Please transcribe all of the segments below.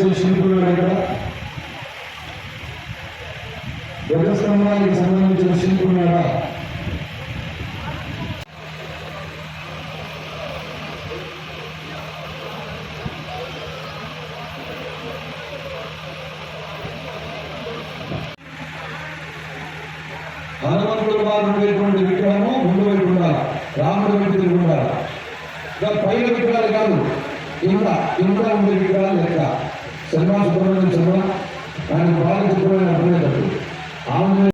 సంబంధించిన శిల్పులు ఇక్కడ ధ్వజస్తంభానికి సంబంధించిన శిల్పులు కూడా హనుమంతుడు వారు విగ్రహము ముందు వైపు ఉండాలి రాముడు వైపు తిరిగి ఉండాలి పైన విగ్రహాలు కాదు ఇంకా ఇంకా ఉండే విగ్రహాలు లెక్క. శర్మ సుబ్రహ్మణ్యం శర్మ. ఆయన బాగా చెప్పిన అర్థమయ్యేటట్టు ఆమె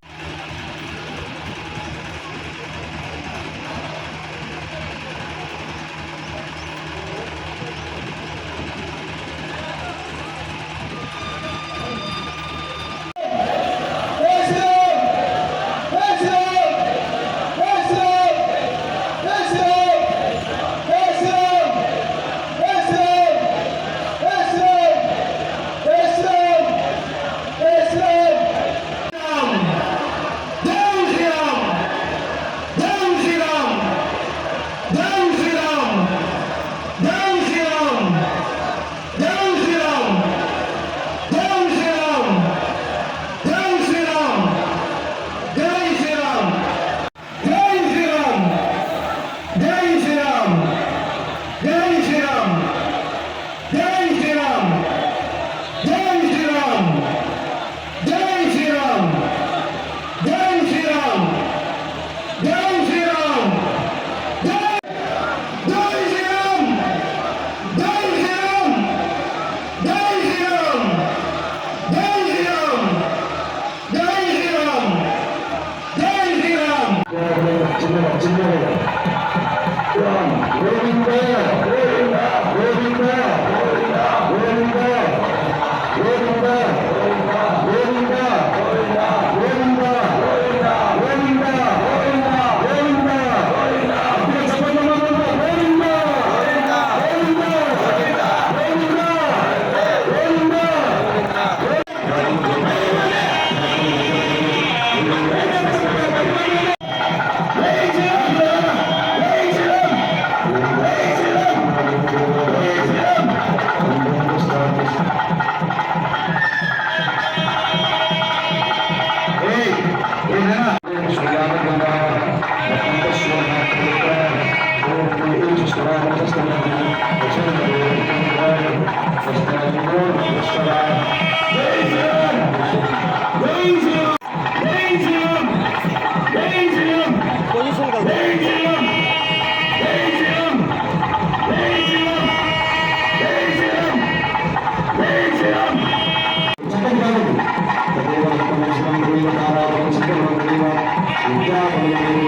Thank you.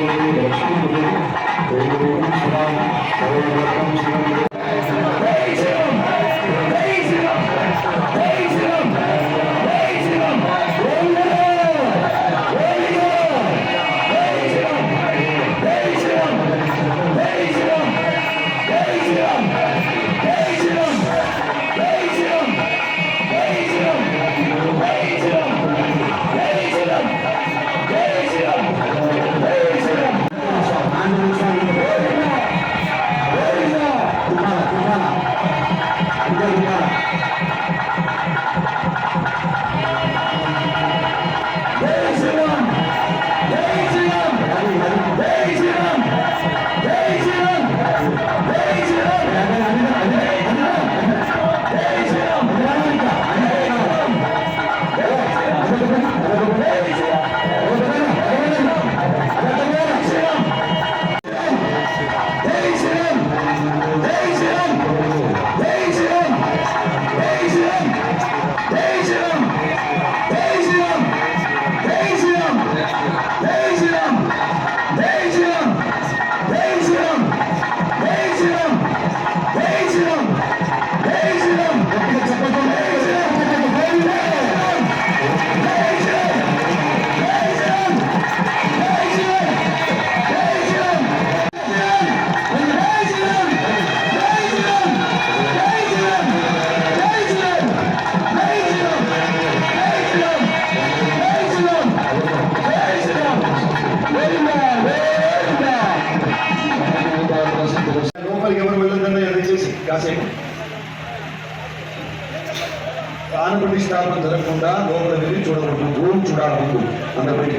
ప్రాణ ప్రతిష్టాపన జరగకుండా లోపల వెళ్ళి చూడకూడదు. భూమి చూడాలి ముందు అందరూ బయటికి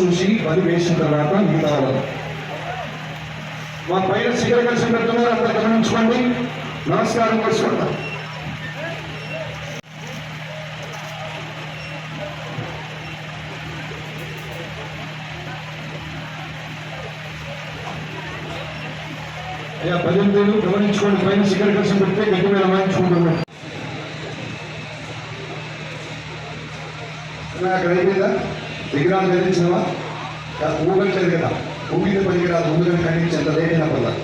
చూసి బలి వేసిన తర్వాత మిగతా మా పైన శిఖర కలిసి పెడుతున్నారు అంత గమనించుకోండి నమస్కారం చేసుకోండి అయ్యా పదిహేను గమనించుకోండి. పైన శిఖర కలిసి పెడితే గట్టి మీద వాయించుకుంటున్నాం అక్కడ అయిపోయిందా? విగ్రహాలు కదిలించినవా ఊగట్లేదు కదా ఊగితే పనికి రాదు. ముందుగా ఖండించి ఎంత లేట్ అయినా పర్లేదు